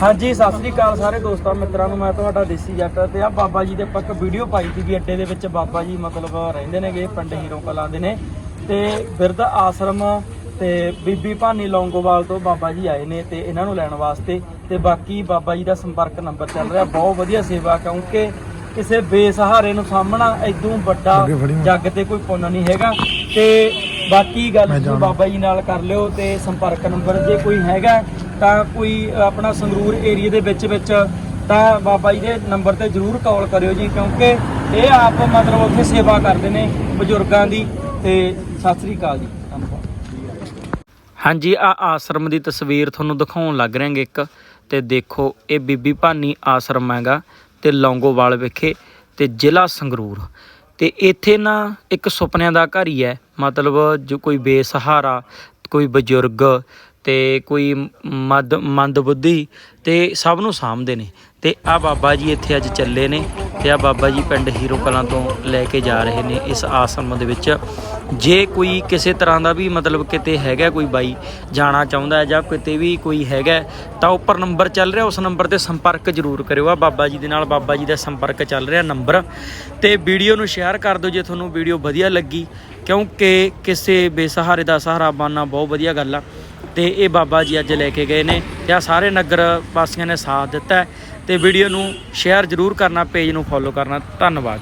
ਹਾਂਜੀ ਸਤਿ ਸ੍ਰੀ ਅਕਾਲ ਸਾਰੇ ਦੋਸਤਾਂ ਮਿੱਤਰਾਂ ਨੂੰ। ਮੈਂ ਤੁਹਾਡਾ ਦੇਸੀ ਜੱਟ ਤੇ ਆ ਬਾਬਾ ਜੀ ਦੇ ਆਪਾਂ ਇੱਕ ਵੀਡੀਓ ਪਾਈ ਸੀ ਵੀ ਅੱਡੇ ਦੇ ਵਿੱਚ ਬਾਬਾ ਜੀ ਮਤਲਬ ਰਹਿੰਦੇ ਨੇਗੇ ਪਿੰਡ ਹੀਰੋ ਕਲਾਂ ਦੇ ਨੇ। ਤੇ ਬਿਰਧ ਆਸ਼ਰਮ ਤੇ ਬੀਬੀ ਭਾਨੀ ਲੌਂਗੋਵਾਲ ਤੋਂ ਬਾਬਾ ਜੀ ਆਏ ਨੇ ਤੇ ਇਹਨਾਂ ਨੂੰ ਲੈਣ ਵਾਸਤੇ। ਤੇ ਬਾਕੀ ਬਾਬਾ ਜੀ ਦਾ ਸੰਪਰਕ ਨੰਬਰ ਚੱਲ ਰਿਹਾ। ਬਹੁਤ ਵਧੀਆ ਸੇਵਾ ਕਿਉਂਕਿ ਕਿਸੇ ਬੇਸਹਾਰੇ ਨੂੰ ਸਾਹਮਣਾ ਐਦੋਂ ਵੱਡਾ ਜੱਗ ਤੇ ਕੋਈ ਪੁੰਨ ਨਹੀਂ ਹੈਗਾ। ਤੇ ਬਾਕੀ ਗੱਲ ਤੁਸੀਂ ਬਾਬਾ ਜੀ ਨਾਲ ਕਰ ਲਿਓ ਤੇ ਸੰਪਰਕ ਨੰਬਰ ਜੇ ਕੋਈ ਹੈਗਾ ਤਾਂ ਕੋਈ ਆਪਣਾ ਸੰਗਰੂਰ ਏਰੀਆ ਦੇ ਵਿੱਚ ਵਿੱਚ ਤਾਂ ਬਾਬਾ ਜੀ ਦੇ ਨੰਬਰ ਤੇ ਜਰੂਰ ਕਾਲ ਕਰਿਓ ਜੀ ਕਿਉਂਕਿ ਇਹ ਆਪ ਮਤਲਬ ਉੱਥੇ ਸੇਵਾ ਕਰਦੇ ਨੇ ਬਜ਼ੁਰਗਾਂ ਦੀ ਤੇ ਸਤਿ ਸ੍ਰੀ ਅਕਾਲ ਜੀ ਹਾਂਜੀ ਆ ਆਸ਼ਰਮ ਦੀ ਤਸਵੀਰ ਤੁਹਾਨੂੰ ਦਿਖਾਉਣ ਲੱਗ ਰਹੇ ਹਾਂ ਇੱਕ ਤੇ ਦੇਖੋ ਇਹ ਬੀਬੀ ਭਾਨੀ ਆਸ਼ਰਮ ਹੈਗਾ ਤੇ ਲੌਂਗੋਵਾਲ ਵਿਖੇ ਤੇ ਜ਼ਿਲ੍ਹਾ ਸੰਗਰੂਰ। ਅਤੇ ਇੱਥੇ ਨਾ ਇੱਕ ਸੁਪਨਿਆਂ ਦਾ ਘਰ ਹੀ ਹੈ। ਮਤਲਬ ਜੋ ਕੋਈ ਬੇਸਹਾਰਾ, ਕੋਈ ਬਜ਼ੁਰਗ ਅਤੇ ਕੋਈ ਮਦ ਮੰਦ ਬੁੱਧੀ ਤੇ ਸਭ ਨੂੰ ਸਾਂਭਦੇ ਨੇ। ਤੇ ਆ ਬਾਬਾ ਜੀ ਇੱਥੇ ਅੱਜ ਚੱਲੇ ਨੇ ਤੇ ਆ ਬਾਬਾ ਜੀ ਪਿੰਡ ਹੀਰੋ ਕਲਾਂ ਤੋਂ ਲੈ ਕੇ ਜਾ ਰਹੇ ਨੇ ਇਸ ਆਸ਼ਰਮ ਦੇ ਵਿੱਚ। ਜੇ ਕੋਈ ਕਿਸੇ ਤਰ੍ਹਾਂ ਦਾ ਵੀ ਮਤਲਬ ਕਿਤੇ ਹੈਗਾ ਕੋਈ ਬਾਈ ਜਾਣਾ ਚਾਹੁੰਦਾ ਜਾਂ ਕਿਤੇ ਵੀ ਕੋਈ ਹੈਗਾ ਤਾਂ ਉੱਪਰ ਨੰਬਰ ਚੱਲ ਰਿਹਾ, ਉਸ ਨੰਬਰ ਤੇ ਸੰਪਰਕ ਜ਼ਰੂਰ ਕਰਿਓ। ਆ ਬਾਬਾ ਜੀ ਦੇ ਨਾਲ ਬਾਬਾ ਜੀ ਦਾ ਸੰਪਰਕ ਚੱਲ ਰਿਹਾ ਨੰਬਰ। ਤੇ ਵੀਡੀਓ ਨੂੰ ਸ਼ੇਅਰ ਕਰ ਦਿਓ ਜੇ ਤੁਹਾਨੂੰ ਵੀਡੀਓ ਵਧੀਆ ਲੱਗੀ, ਕਿਉਂਕਿ ਕਿਸੇ ਬੇਸਹਾਰੇ ਦਾ ਸਹਾਰਾ ਬਣਨਾ ਬਹੁਤ ਵਧੀਆ ਗੱਲ ਆ। ਤੇ ਇਹ ਬਾਬਾ ਜੀ ਅੱਜ ਲੈ ਕੇ ਗਏ ਨੇ ਤੇ ਆ ਸਾਰੇ ਨਗਰ ਵਾਸੀਆਂ ਨੇ ਸਾਥ ਦਿੱਤਾ ਹੈ ਤੇ ਵੀਡੀਓ ਨੂੰ ਸ਼ੇਅਰ ਜ਼ਰੂਰ ਕਰਨਾ ਪੇਜ ਨੂੰ ਫੋਲੋ ਕਰਨਾ। ਧੰਨਵਾਦ ਜੀ।